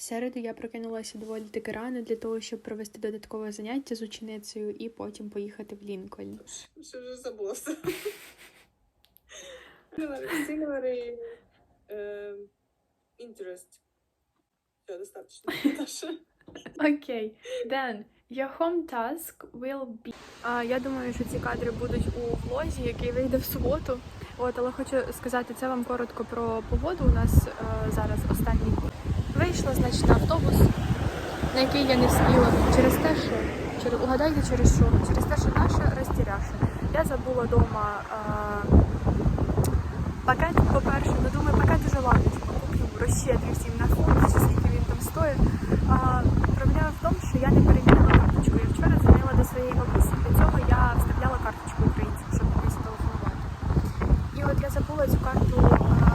В середу я прокинулася доволі таки рано для того, щоб провести додаткове заняття з ученицею і потім поїхати в Лінкольн. Що вже забула все. Singular э, interest. Все, достаточно. Наташа. Окей, then your home task will be... А, я думаю, що ці кадри будуть у влозі, який вийде в суботу. От, але хочу сказати це вам коротко про погоду. У нас е, зараз останній вийшла, значить, на автобус, на який я не встигла через те, що через угадайте через що? Через те, що наша розтіряша. Я забула вдома пакет, по-перше, ну думаю, пакет уже ладно, куплю, розщедрю всім на фонд, чи скільки він там стоїть. А, проблема в тому, що я не перевірила карточку. Я вчора дзвонила до своєї бабусі, для цього я вставляла карточку українську, щоб комусь телефонувати. І от я забула цю карту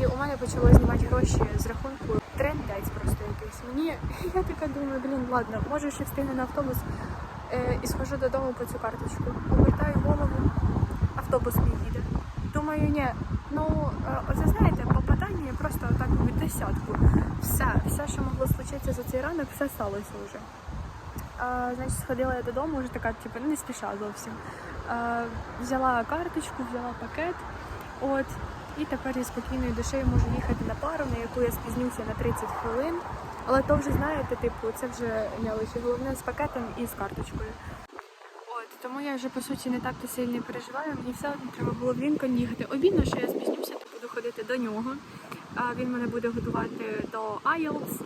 і у мене почало знімати гроші з рахунку трендець просто якийсь. Мені я така думаю, блін, ладно, може ще встигну на автобус е, і схожу додому по цю карточку. Повертаю голову, автобус не їде. Думаю, ні, ну е, оце знаєте, попадання просто так в десятку. Все, все, що могло случитися за цей ранок, все сталося вже. А, значить, сходила я додому, вже така, типу, не спіша зовсім. А, взяла карточку, взяла пакет. От, і тепер я спокійною душею можу їхати на пару, на яку я спізнюся на 30 хвилин. Але то вже знаєте, типу, це вже не лише Головне з пакетом і з карточкою. От, тому я вже по суті не так то сильно переживаю. Мені все одно треба було в Лінкольн їхати. Обідно, що я спізнюся, то буду ходити до нього. А він мене буде готувати до IELTS.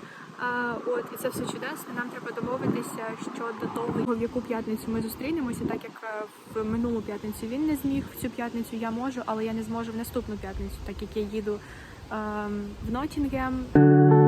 От, і це все чудесно. Нам треба домовитися щодо того, в яку п'ятницю ми зустрінемося, так як е, в минулу п'ятницю він не зміг. В цю п'ятницю я можу, але я не зможу в наступну п'ятницю, так як я їду ем, в Ноттінгем.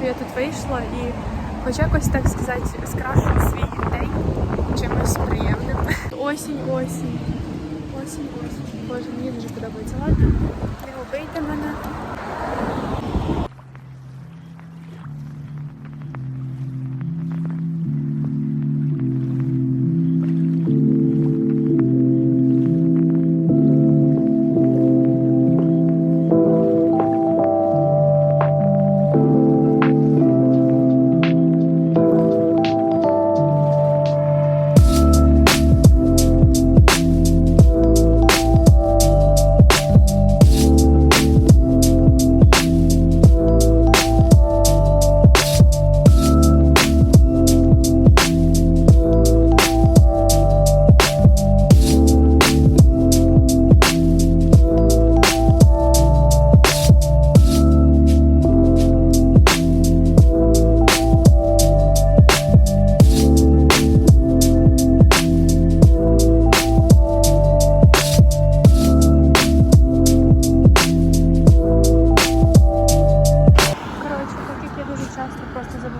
Що я тут вийшла і хоч якось так сказати, скрашу свій день чимось приємним. Осінь, осінь. Осінь, осінь. Боже, мені дуже подобається. Ладно, не губийте мене.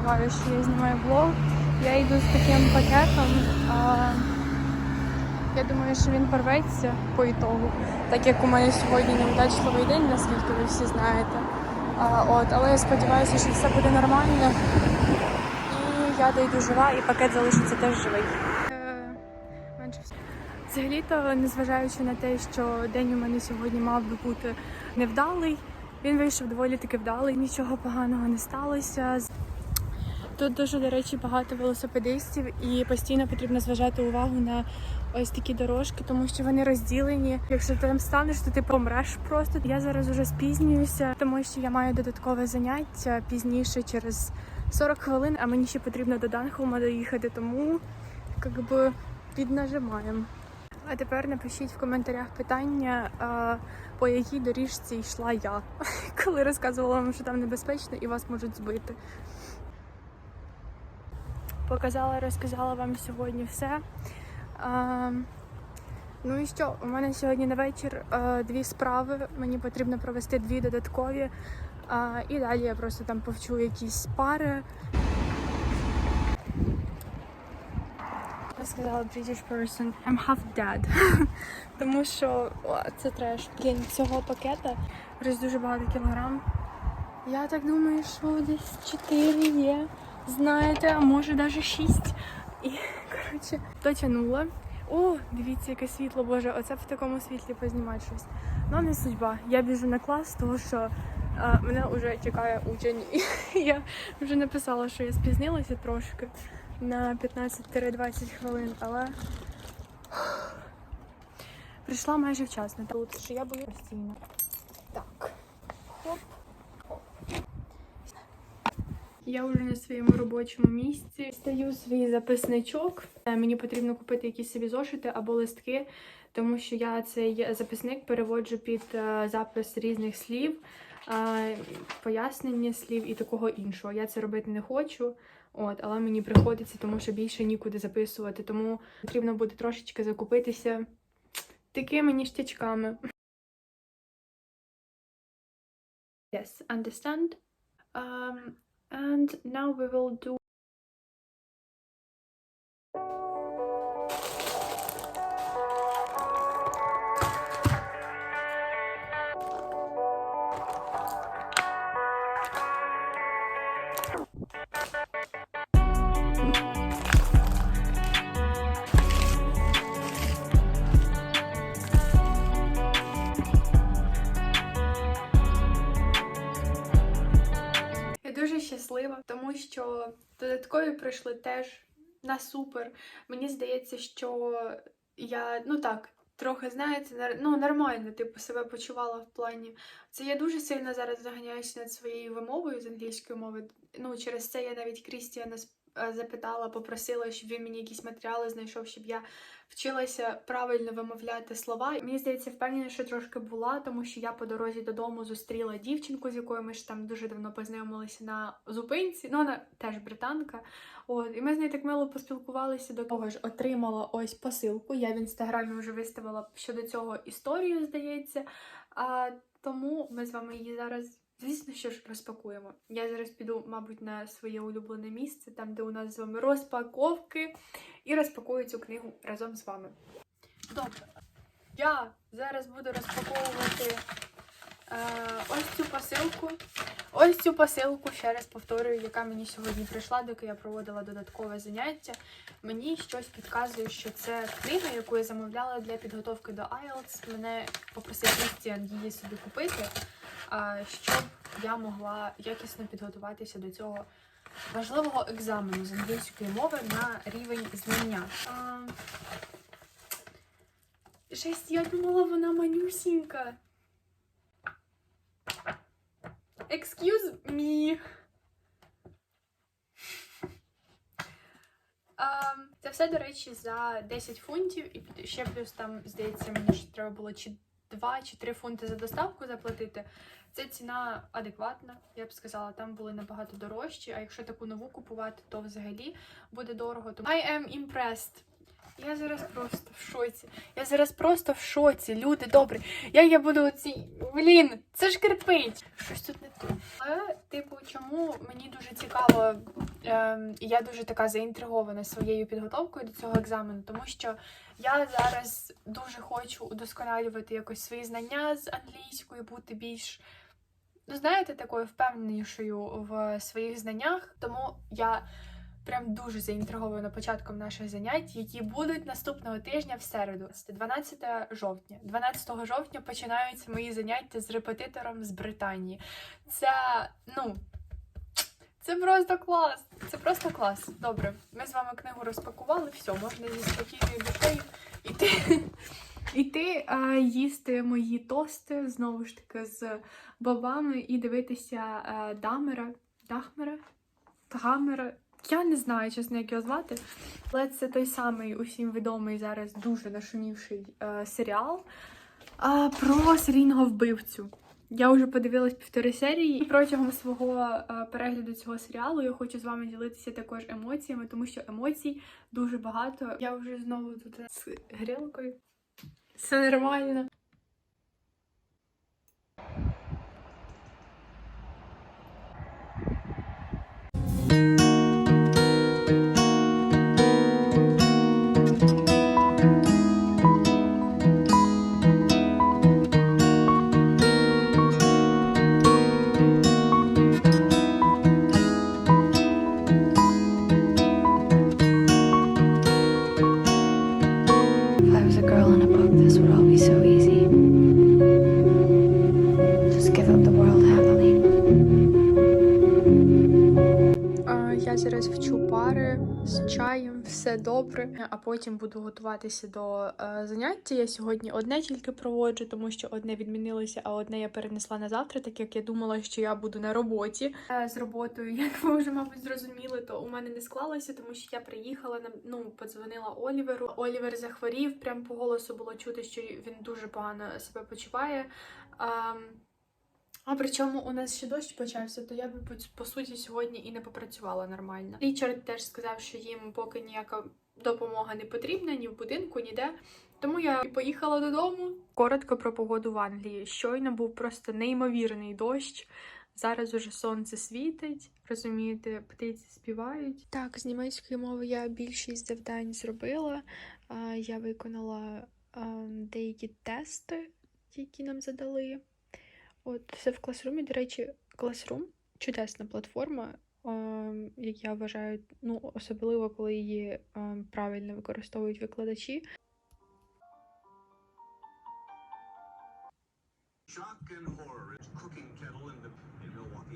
Забуваю, що я знімаю блог, я йду з таким пакетом. А, я думаю, що він порветься по ітогу, так як у мене сьогодні невдачливий день, наскільки ви всі знаєте. А, от, але я сподіваюся, що все буде нормально. І я дойду жива, і пакет залишиться теж живий. Взагалі-то, незважаючи на те, що день у мене сьогодні мав би бути невдалий, він вийшов доволі таки вдалий, нічого поганого не сталося. Тут дуже, до речі, багато велосипедистів і постійно потрібно зважати увагу на ось такі дорожки, тому що вони розділені. Якщо ти там станеш, то ти помреш просто. Я зараз уже спізнююся, тому що я маю додаткове заняття пізніше через 40 хвилин, а мені ще потрібно до Данхолма доїхати, тому як би піднажимаємо. А тепер напишіть в коментарях питання, по якій доріжці йшла я, коли розказувала вам, що там небезпечно і вас можуть збити. Показала, розказала вам сьогодні все. А, ну і що? У мене сьогодні на вечір а, дві справи. Мені потрібно провести дві додаткові. А, і далі я просто там повчу якісь пари. Я сказала British person. I'm half dead. Тому що о, це треш. Блін, цього пакета вже дуже багато кілограм. Я так думаю, що десь 4 є. Знаєте, а може навіть 6. І, коротше, дотягнула. О, дивіться, яке світло, боже, оце в такому світлі познімати щось. Ну, не судьба. Я біжу на клас, тому що а, мене вже чекає учень. І я вже написала, що я спізнилася трошки на 15-20 хвилин, але прийшла майже вчасно. Тут що я буду постійно. Так. Я вже на своєму робочому місці. Стаю свій записничок. Е, Мені потрібно купити якісь собі зошити або листки, тому що я цей записник переводжу під е, запис різних слів, е, пояснення слів і такого іншого. Я це робити не хочу. От, але мені приходиться, тому що більше нікуди записувати. Тому потрібно буде трошечки закупитися такими ніштячками. Yes, understand. Um, and now we will do тому що додаткові прийшли теж на супер. Мені здається, що я, ну так, трохи, знаєте, ну, нормально, типу, себе почувала в плані. Це я дуже сильно зараз заганяюся над своєю вимовою з англійської мови. Ну, через це я навіть Крістіана е, запитала, попросила, щоб він мені якісь матеріали знайшов, щоб я вчилася правильно вимовляти слова. Мені здається, впевнена, що трошки була, тому що я по дорозі додому зустріла дівчинку, з якою ми ж там дуже давно познайомилися на зупинці. Ну, вона теж британка. От, і ми з нею так мило поспілкувалися до того ж, отримала ось посилку. Я в інстаграмі вже виставила щодо цього історію, здається. А тому ми з вами її зараз. Звісно, що ж розпакуємо. Я зараз піду, мабуть, на своє улюблене місце, там, де у нас з вами розпаковки, і розпакую цю книгу разом з вами. Добре. Я зараз буду розпаковувати е, ось цю посилку. Ось цю посилку, ще раз повторюю, яка мені сьогодні прийшла, доки я проводила додаткове заняття. Мені щось підказує, що це книга, яку я замовляла для підготовки до IELTS. Мене попросив Крістіан її собі купити, щоб я могла якісно підготуватися до цього важливого екзамену з англійської мови на рівень знання. Жесть, я думала, вона манюсінька. Excuse me. Це все, до речі, за 10 фунтів, і ще плюс там, здається, мені ж треба було чи 2 чи 3 фунти за доставку заплатити. Це ціна адекватна, я б сказала, там були набагато дорожчі, а якщо таку нову купувати, то взагалі буде дорого. I am impressed. Я зараз просто в шоці. Я зараз просто в шоці. Люди добрі. Як я буду оці. Блін, це ж кирпич. Щось тут не то. Але, типу, чому мені дуже цікаво, і я дуже така заінтригована своєю підготовкою до цього екзамену, тому що я зараз дуже хочу удосконалювати якось свої знання з англійської, бути більш. Ну, знаєте, такою впевненішою в своїх знаннях. Тому я прям дуже заінтригована початком наших занять, які будуть наступного тижня в середу, 12 жовтня. 12 жовтня починаються мої заняття з репетитором з Британії. Це, ну, це просто клас. Це просто клас. Добре, ми з вами книгу розпакували, все, можна зі спокійною душею іти. Іти а, їсти мої тости знову ж таки з бобами і дивитися а, Дамера. Дахмера? Тагамера. Я не знаю, чесно, як його звати. Але це той самий усім відомий зараз дуже нашумівший е, серіал е, про серійного вбивцю. Я вже подивилась півтори серії, і протягом свого е, перегляду цього серіалу я хочу з вами ділитися також емоціями, тому що емоцій дуже багато. Я вже знову тут з грілкою. Все нормально. Добре. А потім буду готуватися до е, заняття. Я сьогодні одне тільки проводжу, тому що одне відмінилося, а одне я перенесла на завтра, так як я думала, що я буду на роботі. Е, з роботою, як ви вже, мабуть, зрозуміли, то у мене не склалося, тому що я приїхала на ну, подзвонила Оліверу. Олівер захворів, прям по голосу було чути, що він дуже погано себе почуває. А, а причому у нас ще дощ почався, то я би по, по суті сьогодні і не попрацювала нормально. Річард теж сказав, що їм поки ніяка допомога не потрібна ні в будинку, ніде. Тому я поїхала додому. Коротко про погоду в Англії. Щойно був просто неймовірний дощ. Зараз уже сонце світить, розумієте, птиці співають. Так, з німецької мови я більшість завдань зробила. Я виконала деякі тести, які нам задали. От все в класрумі. До речі, класрум чудесна платформа, як я вважаю, ну особливо коли її правильно використовують викладачі. Shock and horror.